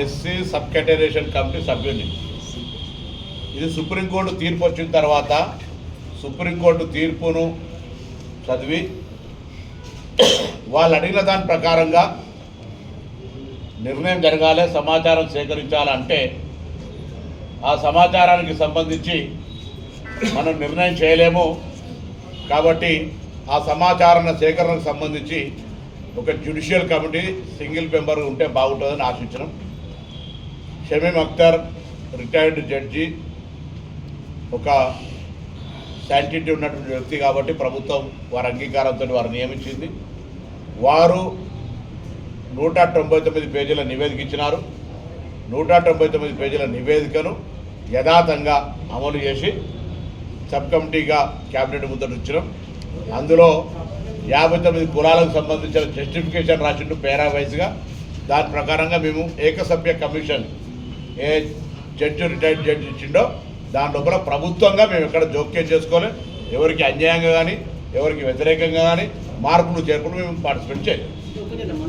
SC sub categorisation committee సభ్యుని ఇది supreme court తీర్పు వచ్చిన తర్వాత సుప్రీంకోర్టు తీర్పును చదివి వాళ్ళు అడిగిన దాని ప్రకారంగా నిర్ణయం జరగాలి సమాచారం సేకరించాలంటే ఆ సమాచారానికి సంబంధించి మనం నిర్ణయం చేయలేము. కాబట్టి ఆ సమాచారాల సేకరణకు సంబంధించి ఒక జ్యుడిషియల్ కమిటీ సింగిల్ మెంబర్ ఉంటే బాగుంటుందని ఆశించడం. షమీం అఖ్తర్ రిటైర్డ్ జడ్జి ఒక శాంటిటీ ఉన్నటువంటి వ్యక్తి కాబట్టి ప్రభుత్వం వారి అంగీకారంతో వారు నియమించింది. వారు నూట తొంభై తొమ్మిది పేజీల నివేదిక ఇచ్చినారు. నూట తొంభై తొమ్మిది పేజీల నివేదికను యథాతంగా అమలు చేసి సబ్ కమిటీగా క్యాబినెట్ ముందట ఇచ్చినాం. అందులో యాభై తొమ్మిది కులాలకు సంబంధించిన జస్టిఫికేషన్ రాసిండు పేరా వైజ్గా దాని ప్రకారంగా మేము ఏకసభ్య కమిషన్ ఏ జడ్జి రిటైర్డ్ జడ్జి ఇచ్చిండో దాని లోపల ప్రభుత్వంగా మేము ఎక్కడ జోక్యం చేసుకోలే. ఎవరికి అన్యాయంగా కానీ ఎవరికి వ్యతిరేకంగా కానీ మార్పులు చేర్పులు మేము పార్టిసిపేట్ చేయలేదు